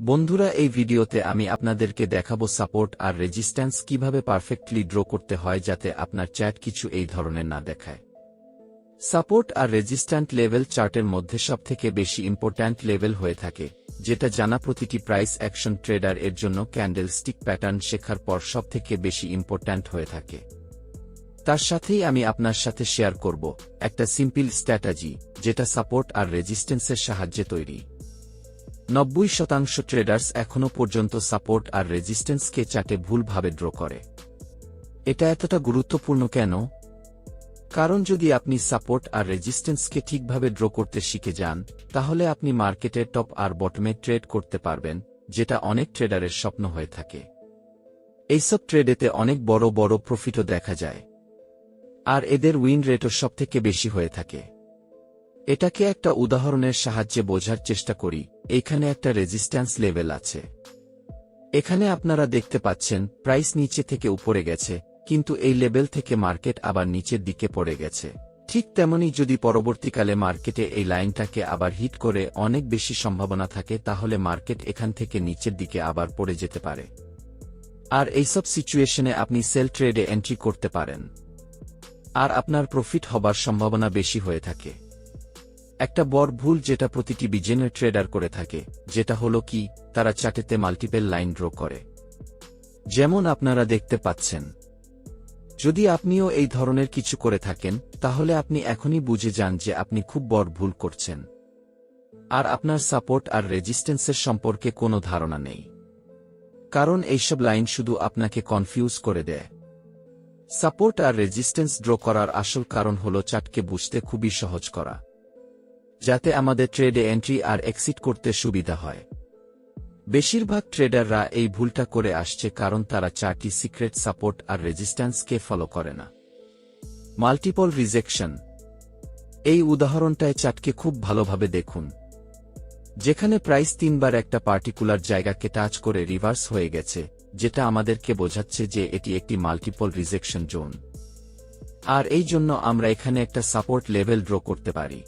বন্ধুরা, এই ভিডিওতে আমি আপনাদেরকে দেখাবো সাপোর্ট আর রেজিস্ট্যান্স কীভাবে পারফেক্টলি ড্র করতে হয় যাতে আপনার চ্যাট কিছু এই ধরনের না দেখায়। সাপোর্ট আর রেজিস্ট্যান্ট লেভেল চার্টের মধ্যে সবথেকে বেশি ইম্পর্ট্যান্ট লেভেল হয়ে থাকে, যেটা জানা প্রতিটি প্রাইস অ্যাকশন ট্রেডার এর জন্য ক্যান্ডেল স্টিক প্যাটার্ন শেখার পর সবথেকে বেশি ইম্পর্ট্যান্ট হয়ে থাকে। তার সাথেই আমি আপনার সাথে শেয়ার করব একটা সিম্পল স্ট্র্যাটাজি, যেটা সাপোর্ট আর রেজিস্ট্যান্সের সাহায্যে তৈরি। নব্বই শতাংশ ট্রেডার্স এখনও পর্যন্ত সাপোর্ট আর রেজিস্ট্যান্সকে চাটে ভুলভাবে ড্র করে। এটা এতটা গুরুত্বপূর্ণ কেন? কারণ যদি আপনি সাপোর্ট আর রেজিস্ট্যান্সকে ঠিকভাবে ড্র করতে শিখে যান, তাহলে আপনি মার্কেটে টপ আর বটমে ট্রেড করতে পারবেন, যেটা অনেক ট্রেডারের স্বপ্ন হয়ে থাকে। এইসব ট্রেডেতে অনেক বড় বড় প্রফিটও দেখা যায়। আর এদের উইন রেটও সবথেকে বেশি হয়ে থাকে। এটাকে একটা উদাহরণের সাহায্যে বোঝার চেষ্টা করি, এখানে একটা রেজিস্ট্যান্স লেভেল আছে। এখানে আপনারা দেখতে পাচ্ছেন প্রাইস নিচে থেকে উপরে গেছে, কিন্তু এই লেভেল থেকে মার্কেট আবার নিচের দিকে পড়ে গেছে। ঠিক তেমনি যদি পরবর্তীকালে মার্কেটে এই লাইনটাকে আবার হিট করে অনেক বেশি সম্ভাবনা থাকে, তাহলে মার্কেট এখান থেকে নিচের দিকে আবার পড়ে যেতে পারে। আর এইসব সিচুয়েশনে আপনি সেল ট্রেডে এন্ট্রি করতে পারেন। আর আপনার প্রফিট হবার সম্ভাবনা বেশি হয়ে থাকে। একটা বড় ভুল যেটা প্রতিটি বিজেনের ট্রেডার করে থাকে, যেটা হলো কি, তারা চাটেতে মাল্টিপেল লাইন ড্র করে। যেমন আপনারা দেখতে পাচ্ছেন। যদি আপনিও এই ধরনের কিছু করে থাকেন, তাহলে আপনি এখনই বুঝে যান যে আপনি খুব বড় ভুল করছেন। আর আপনার সাপোর্ট আর রেজিস্ট্যান্সের সম্পর্কে কোনো ধারণা নেই। কারণ এইসব লাইন শুধু আপনাকে কনফিউজ করে দেয়। সাপোর্ট আর রেজিস্ট্যান্স ড্র করার আসল কারণ হল চাটকে বুঝতে খুবই সহজ করা। যাতে আমাদের ট্রেডে এন্ট্রি আর এক্সিট করতে সুবিধা হয়। বেশিরভাগ ট্রেডাররা এই ভুলটা করে আসছে কারণ তারা চারটি সিক্রেট সাপোর্ট আর রেজিস্ট্যান্সকে ফলো করে না। Multiple rejection. এই উদাহরণটায় চাটকে খুব ভালোভাবে দেখুন। যেখানে প্রাইস তিনবার একটা পার্টিকুলার জায়গাকে টাচ করে রিভার্স হয়ে গেছে, যেটা আমাদেরকে বোঝাচ্ছে যে এটি একটি মাল্টিপল রিজেকশন জোন। আর এই জন্য আমরা এখানে একটা সাপোর্ট লেভেল ড্র করতে পারি।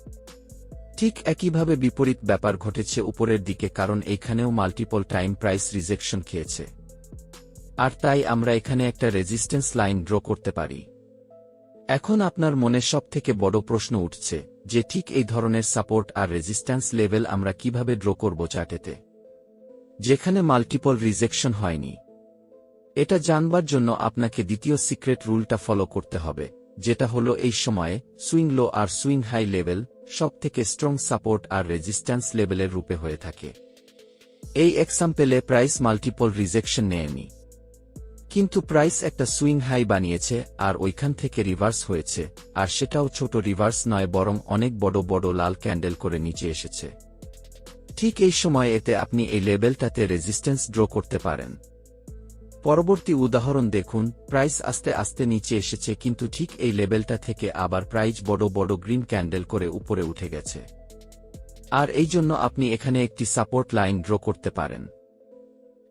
ঠিক একইভাবে বিপরীত ব্যাপার ঘটেছে উপরের দিকে কারণ এইখানেও মাল্টিপল টাইম প্রাইস রিজেকশন খেয়েছে। আর তাই আমরা এখানে একটা রেজিস্ট্যান্স লাইন ড্র করতে পারি। এখন আপনার মনে সব থেকে বড় প্রশ্ন উঠছে, যে ঠিক এই ধরনের সাপোর্ট আর রেজিস্ট্যান্স লেভেল আমরা কীভাবে ড্র করব চার্টেতে? যেখানে মাল্টিপল রিজেকশন হয়নি। এটা জানবার জন্য আপনাকে দ্বিতীয় সিক্রেট রুলটা ফলো করতে হবে, যেটা হলো এই সময়ে সুইং লো আর সুইং হাই লেভেল সব থেকে স্ট্রং সাপোর্ট আর রেজিস্ট্যান্স লেভেলের রূপে হয়ে থাকে। এই এক্সাম্পেলে প্রাইস মাল্টিপল রিজেকশন নেয়নি কিন্তু প্রাইস একটা সুইং হাই বানিয়েছে আর ওইখান থেকে রিভার্স হয়েছে, আর সেটাও ছোট রিভার্স নয়, বরং অনেক বড় বড় লাল ক্যান্ডেল করে নিচে এসেছে। ঠিক এই সময় এতে আপনি এই লেভেলটাতে রেজিস্ট্যান্স ড্র করতে পারেন। পরবর্তী উদাহরণ দেখুন প্রাইস আস্তে আস্তে নিচে এসেছে কিন্তু ঠিক এই লেভেলটা থেকে আবার প্রাইস বড় বড় গ্রিন ক্যান্ডেল করে উপরে উঠে গেছে। আর এই জন্য আপনি এখানে একটি সাপোর্ট লাইন ড্র করতে পারেন।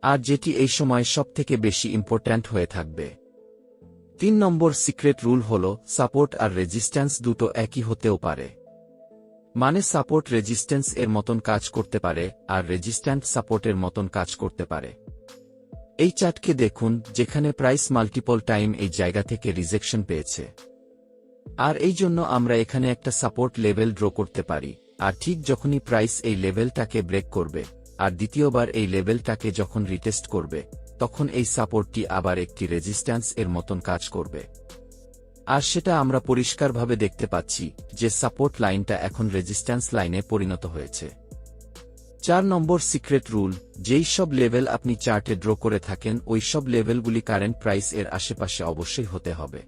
আর যেটি এই সময় সবথেকে বেশি ইম্পর্ট্যান্ট হয়ে থাকবে। তিন নম্বর সিক্রেট রুল হল সাপোর্ট আর রেজিস্ট্যান্স দুটো একই হতেও পারে। মানে সাপোর্ট রেজিস্ট্যান্স এর মতন কাজ করতে পারে, আর রেজিস্ট্যান্ট সাপোর্টের মতন কাজ করতে পারে। এই চার্টকে দেখুন, যেখানে প্রাইস মাল্টিপল টাইম এই জায়গা থেকে রিজেকশন পেয়েছে। আর এই জন্য আমরা এখানে একটা সাপোর্ট লেভেল ড্র করতে পারি। আর ঠিক যখনই প্রাইস এই লেভেলটাকে ব্রেক করবে, আর দ্বিতীয়বার এই লেভেলটাকে যখন রিটেস্ট করবে, তখন এই সাপোর্টটি আবার একটি রেজিস্ট্যান্স এর মতন কাজ করবে। আর সেটা আমরা পরিষ্কারভাবে দেখতে পাচ্ছি যে সাপোর্ট লাইনটা এখন রেজিস্ট্যান্স লাইনে পরিণত হয়েছে। চার নম্বর সিক্রেট রুল, যেই সব লেভেল আপনি চার্টে ড্র করে থাকেন, ওই সব লেভেলগুলি কারেন্ট প্রাইস এর আশেপাশে অবশ্যই হতে হবে।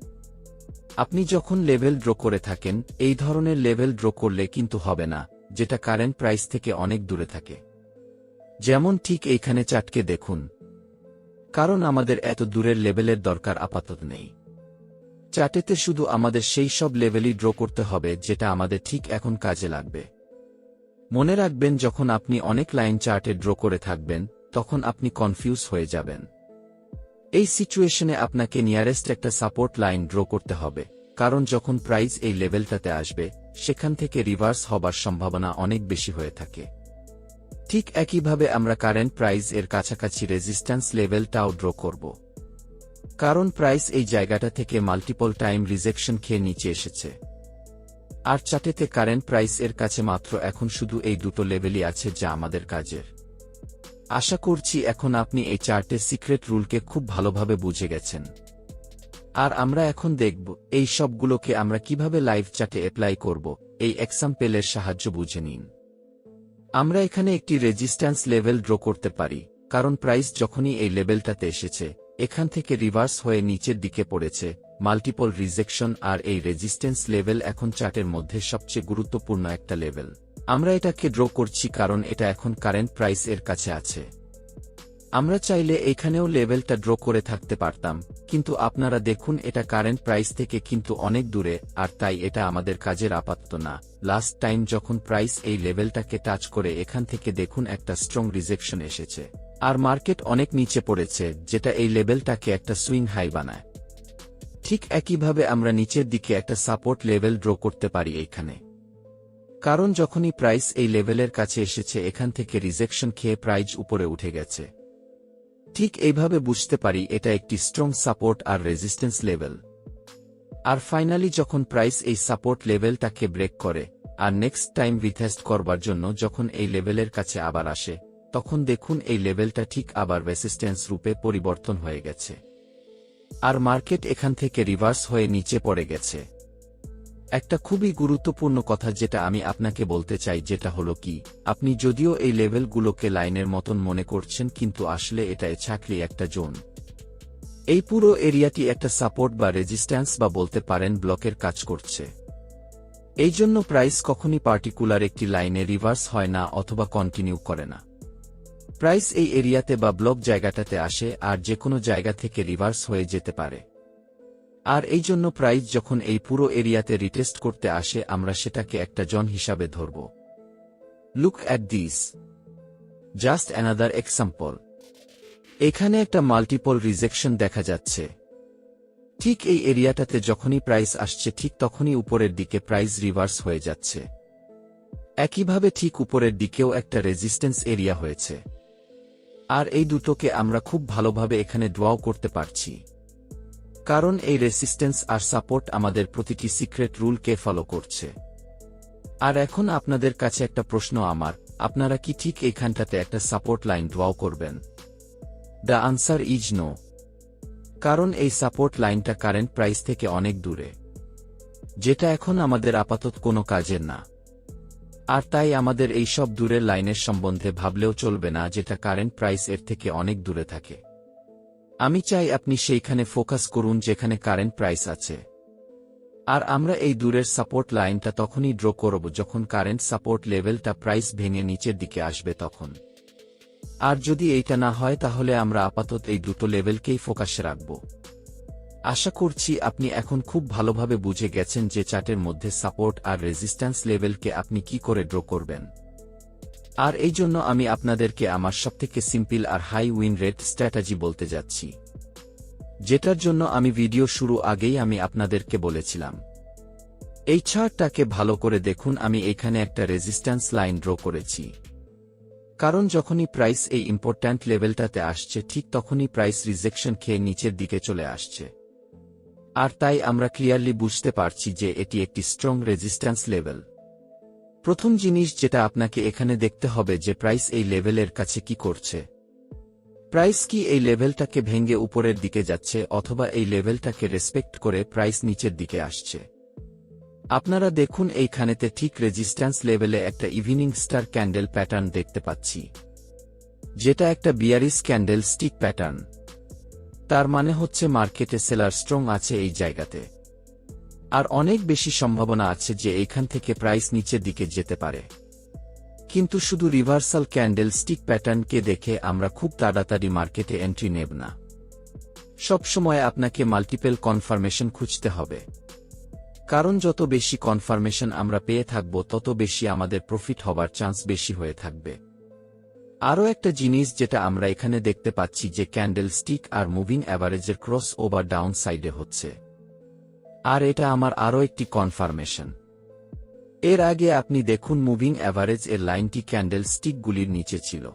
আপনি যখন লেভেল ড্র করে থাকেন, এই ধরনের লেভেল ড্র করলে কিন্তু হবে না, যেটা কারেন্ট প্রাইস থেকে অনেক দূরে থাকে। যেমন ঠিক এইখানে চার্টকে দেখুন। কারণ আমাদের এত দূরের লেভেলের দরকার আপাতত নেই। চার্টেতে শুধু আমাদের সেই সব লেভেলই ড্র করতে হবে, যেটা আমাদের ঠিক এখন কাজে লাগবে। মনে রাখবেন, যখন আপনি অনেক লাইন চার্টে ড্র করে থাকবেন, তখন আপনি কনফিউজ হয়ে যাবেন। এই সিচুয়েশনে আপনাকে নিয়ারেস্ট একটা সাপোর্ট লাইন ড্র করতে হবে, কারণ যখন প্রাইস এই লেভেলটাতে আসবে, সেখান থেকে রিভার্স হবার সম্ভাবনা অনেক বেশি হয়ে থাকে। ঠিক একইভাবে আমরা কারেন্ট প্রাইস এর কাছাকাছি রেজিস্ট্যান্স লেভেলটাও ড্র করব। কারণ প্রাইস এই জায়গাটা থেকে মাল্টিপল টাইম রিজেকশন খেয়ে নিচে এসেছে। আর চার্টেতে কারেন্ট প্রাইস এর কাছে মাত্র এখন শুধু এই দুটো লেভেলই আছে যা আমাদের কাজের। আশা করছি এখন আপনি এই চার্টের সিক্রেট রুলকে খুব ভালোভাবে বুঝে গেছেন। আর আমরা এখন দেখব, এই সবগুলোকে আমরা কীভাবে লাইভ চার্টে অ্যাপ্লাই করব, এই এক্সাম্পেলের সাহায্য বুঝে নিন। আমরা এখানে একটি রেজিস্ট্যান্স লেভেল ড্র করতে পারি, কারণ প্রাইস যখনই এই লেভেলটাতে এসেছে, এখান থেকে রিভার্স হয়ে নিচের দিকে পড়েছে মাল্টিপল রিজেকশন আর এই রেজিস্ট্যান্স লেভেল এখন চার্টের মধ্যে সবচেয়ে গুরুত্বপূর্ণ একটা লেভেল আমরা এটাকে ড্র করছি কারণ এটা এখন কারেন্ট প্রাইস এর কাছে আছে। আমরা চাইলে এখানেও লেভেলটা ড্র করে থাকতে পারতাম, কিন্তু আপনারা দেখুন এটা কারেন্ট প্রাইস থেকে কিন্তু অনেক দূরে, আর তাই এটা আমাদের কাজের আপাতত না। লাস্ট টাইম যখন প্রাইস এই লেভেলটাকে টাচ করে এখান থেকে দেখুন একটা স্ট্রং রিজেকশন এসেছে। আর মার্কেট অনেক নিচে পড়েছে, যেটা এই লেভেলটাকে একটা সুইং হাই বানায়। ঠিক একইভাবে আমরা নিচের দিকে একটা সাপোর্ট লেভেল ড্র করতে পারি এইখানে। কারণ যখনই প্রাইস এই লেভেলের কাছে এসেছে, এখান থেকে রিজেকশন খেয়ে প্রাইজ উপরে উঠে গেছে। ঠিক এইভাবে বুঝতে পারি এটা একটি স্ট্রং সাপোর্ট আর রেজিস্ট্যান্স লেভেল আর ফাইনালি যখন প্রাইস এই সাপোর্ট লেভেলটাকে ব্রেক করে, আর নেক্সট টাইম রিথেস্ট করবার জন্য যখন এই লেভেলের কাছে আবার আসে, তখন দেখুন এই লেভেলটা ঠিক আবার রেসিস্ট্যান্স রূপে পরিবর্তন হয়ে গেছে। আর মার্কেট এখান থেকে রিভার্স হয়ে নিচে পড়ে গেছে। একটা খুবই গুরুত্বপূর্ণ কথা যেটা আমি আপনাকে বলতে চাই যেটা হলো কি, আপনি যদিও এই লেভেলগুলোকে লাইনের মতন মনে করছেন কিন্তু আসলে এটা ছাকলি একটা জোন। এই পুরো এরিয়াটি একটা সাপোর্ট বা রেজিস্ট্যান্স বা বলতে পারেন ব্লকের কাজ করছে। এই জন্য প্রাইস কখনই পার্টিকুলার একটি লাইনে রিভার্স হয় না অথবা কন্টিনিউ করে না। প্রাইস এই এরিয়াতে বা ব্লক জায়গাটাতে আসে আর যে কোনো জায়গা থেকে রিভার্স হয়ে যেতে পারে। আর এই জন্য প্রাইস যখন এই পুরো এরিয়াতে রিটেস্ট করতে আসে, আমরা সেটাকে একটা জন হিসাবে ধরব। Look at this just another example এখানে একটা মাল্টিপল রিজেকশন দেখা যাচ্ছে। ঠিক এই এরিয়াটাতে যখনই প্রাইস আসছে, ঠিক তখনই উপরের দিকে প্রাইস রিভার্স হয়ে যাচ্ছে। একইভাবে ঠিক উপরের দিকেও একটা রেজিস্ট্যান্স এরিয়া হয়েছে। আর এই দুটোকে আমরা খুব ভালোভাবে এখানে ড্রও করতে পারছি। কারণ এই রেসিস্টেন্স আর সাপোর্ট আমাদের প্রতিটি সিক্রেট রুলকে ফলো করছে। আর এখন আপনাদের কাছে একটা প্রশ্ন আমার, আপনারা কি ঠিক এইখানটাতে একটা সাপোর্ট লাইন ড্রও করবেন? দ্য আনসার ইজ নো কারণ এই সাপোর্ট লাইনটা কারেন্ট প্রাইস থেকে অনেক দূরে। যেটা এখন আমাদের আপাতত কোনো কাজের না। আর তাই আমাদের এই সব দূরের লাইনের সম্বন্ধে ভাবলেও চলবে না যেটা কারেন্ট প্রাইস এর থেকে অনেক দূরে থাকে। আমি চাই আপনি সেইখানে ফোকাস করুন যেখানে কারেন্ট প্রাইস আছে। আর আমরা এই দূরের সাপোর্ট লাইনটা তখনই ড্র করব যখন কারেন্ট সাপোর্ট লেভেলটা প্রাইস ভেঙে নিচের দিকে আসবে তখন। আর যদি এইটা না হয় তাহলে আমরা আপাতত এই দুটো লেভেলকেই ফোকাসে রাখব। আশা করছি আপনি এখন খুব ভালোভাবে বুঝে গেছেন যে চার্টের মধ্যে সাপোর্ট আর রেজিস্ট্যান্স লেভেলকে আপনি কি করে ড্র করবেন। আর এই জন্য আমি আপনাদেরকে আমার সবথেকে সিম্পল আর হাই উইন রেট স্ট্র্যাটাজি বলতে যাচ্ছি। যেটার জন্য আমি ভিডিও শুরু আগেই আমি আপনাদেরকে বলেছিলাম। এই ছাড়টাকে ভালো করে দেখুন, আমি এখানে একটা রেজিস্ট্যান্স লাইন ড্র করেছি। কারণ যখনই প্রাইস এই ইম্পর্ট্যান্ট লেভেলটাতে আসছে, ঠিক তখনই প্রাইস রিজেকশন খেয়ে নিচের দিকে চলে আসছে। আর তাই আমরা ক্লিয়ারলি বুঝতে পারছি যে এটি একটি স্ট্রং রেজিস্ট্যান্স লেভেল প্রথম জিনিস যেটা আপনাকে এখানে দেখতে হবে যে প্রাইস এই লেভেলের কাছে কি করছে। প্রাইস কি এই লেভেলটাকে ভেঙে উপরের দিকে যাচ্ছে অথবা এই লেভেলটাকে রেসপেক্ট করে প্রাইস নিচের দিকে আসছে। আপনারা দেখুন এইখানেতে ঠিক রেজিস্ট্যান্স লেভেলে একটা ইভিনিং স্টার ক্যান্ডেল প্যাটার্ন দেখতে পাচ্ছি। যেটা একটা বিয়ারিস ক্যান্ডেল স্টিক প্যাটার্ন তার মানে হচ্ছে মার্কেটে সেলার স্ট্রং আছে এই জায়গাতে। আর অনেক বেশি সম্ভাবনা আছে যে এইখান থেকে প্রাইস নিচের দিকে যেতে পারে। কিন্তু শুধু রিভার্সাল ক্যান্ডেল স্টিক প্যাটার্নকে দেখে আমরা খুব তাড়াতাড়ি মার্কেটে এন্ট্রি নেব না। সবসময় আপনাকে মাল্টিপেল কনফার্মেশন খুঁজতে হবে। কারণ যত বেশি কনফার্মেশন আমরা পেয়ে থাকব, তত বেশি আমাদের প্রফিট হবার চান্স বেশি হয়ে থাকবে। আরও একটা জিনিস যেটা আমরা এখানে দেখতে পাচ্ছি যে ক্যান্ডেল স্টিক আর মুভিং অ্যাভারেজের ক্রস ওভার ডাউন সাইডে হচ্ছে। আর এটা আমার আরও একটি কনফার্মেশন। এর আগে আপনি দেখুন মুভিং অ্যাভারেজ এর লাইনটি ক্যান্ডেল স্টিকগুলির নিচে ছিল।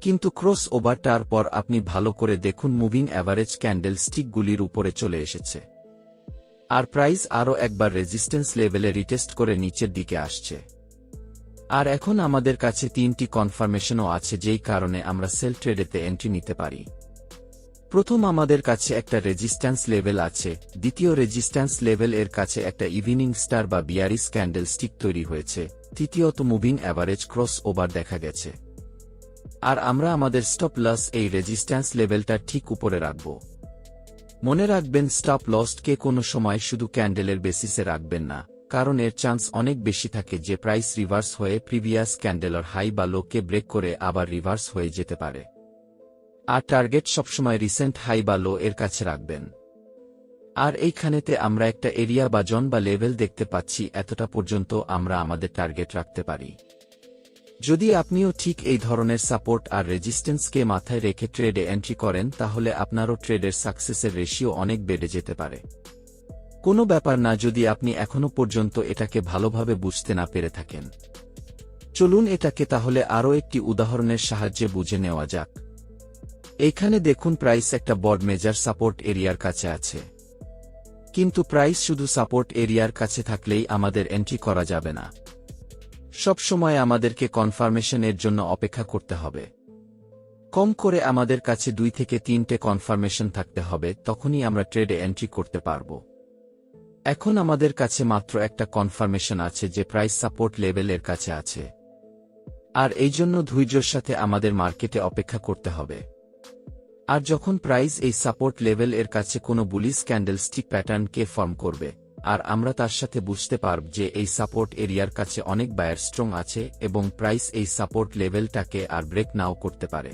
কিন্তু ক্রস ওভারটার পর আপনি ভালো করে দেখুন মুভিং অ্যাভারেজ ক্যান্ডেল স্টিকগুলির উপরে চলে এসেছে। আর প্রাইস আরও একবার রেজিস্ট্যান্স লেভেলে রিটেস্ট করে নিচের দিকে আসছে। আর এখন আমাদের কাছে তিনটি কনফার্মেশনও আছে যেই কারণে আমরা সেল ট্রেডেতে এন্ট্রি নিতে পারি। প্রথম আমাদের কাছে একটা রেজিস্ট্যান্স লেভেল আছে, দ্বিতীয় রেজিস্ট্যান্স লেভেল এর কাছে একটা ইভিনিং স্টার বা বিয়ারিস ক্যান্ডেল স্টিক তৈরি হয়েছে, তৃতীয়ত মুভিং অ্যাভারেজ ক্রস ওভার দেখা গেছে। আর আমরা আমাদের স্টপ লস এই রেজিস্ট্যান্স লেভেলটা ঠিক উপরে রাখব। মনে রাখবেন স্টপ লসকে কোনো সময় শুধু ক্যান্ডেলের বেসিসে রাখবেন না। কারণ এর চান্স অনেক বেশি থাকে যে প্রাইস রিভার্স হয়ে প্রিভিয়াস ক্যান্ডেলর হাই বা লোকে ব্রেক করে আবার রিভার্স হয়ে যেতে পারে। আর টার্গেট সবসময় রিসেন্ট হাই বা লো এর কাছে রাখবেন। আর এইখানেতে আমরা একটা এরিয়া বা জন বা লেভেল দেখতে পাচ্ছি, এতটা পর্যন্ত আমরা আমাদের টার্গেট রাখতে পারি। যদি আপনিও ঠিক এই ধরনের সাপোর্ট আর রেজিস্ট্যান্সকে মাথায় রেখে ট্রেডে এন্ট্রি করেন, তাহলে আপনারও ট্রেডের সাকসেসের রেশিও অনেক বেড়ে যেতে পারে। কোনো ব্যাপার না যদি আপনি এখনও পর্যন্ত এটাকে ভালোভাবে বুঝতে না পেরে থাকেন। চলুন এটাকে তাহলে আরও একটি উদাহরণের সাহায্যে বুঝে নেওয়া যাক। এইখানে দেখুন প্রাইস একটা বড মেজার সাপোর্ট এরিয়ার কাছে আছে। কিন্তু প্রাইস শুধু সাপোর্ট এরিয়ার কাছে থাকলেই আমাদের এন্ট্রি করা যাবে না। সব সময় আমাদেরকে কনফার্মেশনের জন্য অপেক্ষা করতে হবে। কম করে আমাদের কাছে দুই থেকে তিনটে কনফার্মেশন থাকতে হবে, তখনই আমরা ট্রেডে এন্ট্রি করতে পারব। এখন আমাদের কাছে মাত্র একটা কনফার্মেশন আছে যে প্রাইস সাপোর্ট লেভেলের কাছে আছে। আর এই জন্য ধৈর্যর সাথে আমাদের মার্কেটে অপেক্ষা করতে হবে। আর যখন প্রাইস এই সাপোর্ট লেভেল এর কাছে কোনো বুলিশ ক্যান্ডেল স্টিক প্যাটার্নকে ফর্ম করবে, আর আমরা তার সাথে বুঝতে পারব যে এই সাপোর্ট এরিয়ার কাছে অনেক বায়ার স্ট্রং আছে এবং প্রাইস এই সাপোর্ট লেভেলটাকে আর ব্রেক নাও করতে পারে।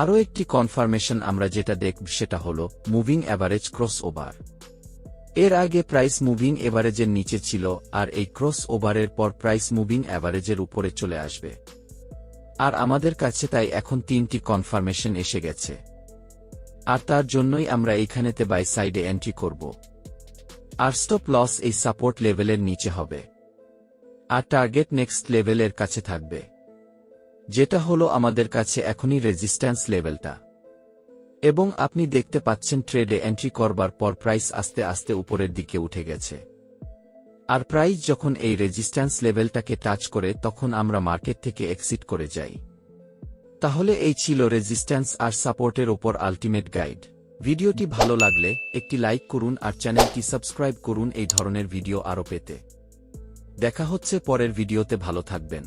আরও একটি কনফার্মেশন আমরা যেটা দেখব সেটা হল মুভিং অ্যাভারেজ ক্রস ওভার এর আগে প্রাইস মুভিং এভারেজের নিচে ছিল, আর এই ক্রস ওভারের পর প্রাইস মুভিং অ্যাভারেজের উপরে চলে আসবে। আর আমাদের কাছে তাই এখন তিনটি কনফার্মেশন এসে গেছে। আর তার জন্যই আমরা এইখানেতে বাই সাইডে এন্ট্রি করব। আর স্টপ লস এই সাপোর্ট লেভেলের নিচে হবে। আর টার্গেট নেক্সট লেভেলের কাছে থাকবে। যেটা হলো আমাদের কাছে এখনই রেজিস্ট্যান্স লেভেলটা এবং আপনি দেখতে পাচ্ছেন ট্রেডে এন্ট্রি করবার পর প্রাইস আস্তে আস্তে উপরের দিকে উঠে গেছে। আর প্রাইস যখন এই রেজিস্ট্যান্স লেভেলটাকে টাচ করে, তখন আমরা মার্কেট থেকে এক্সিট করে যাই। তাহলে এই ছিল রেজিস্ট্যান্স আর সাপোর্টের ওপর আলটিমেট গাইড ভিডিওটি ভালো লাগলে একটি লাইক করুন আর চ্যানেলটি সাবস্ক্রাইব করুন এই ধরনের ভিডিও আরও পেতে। দেখা হচ্ছে পরের ভিডিওতে ভালো থাকবেন।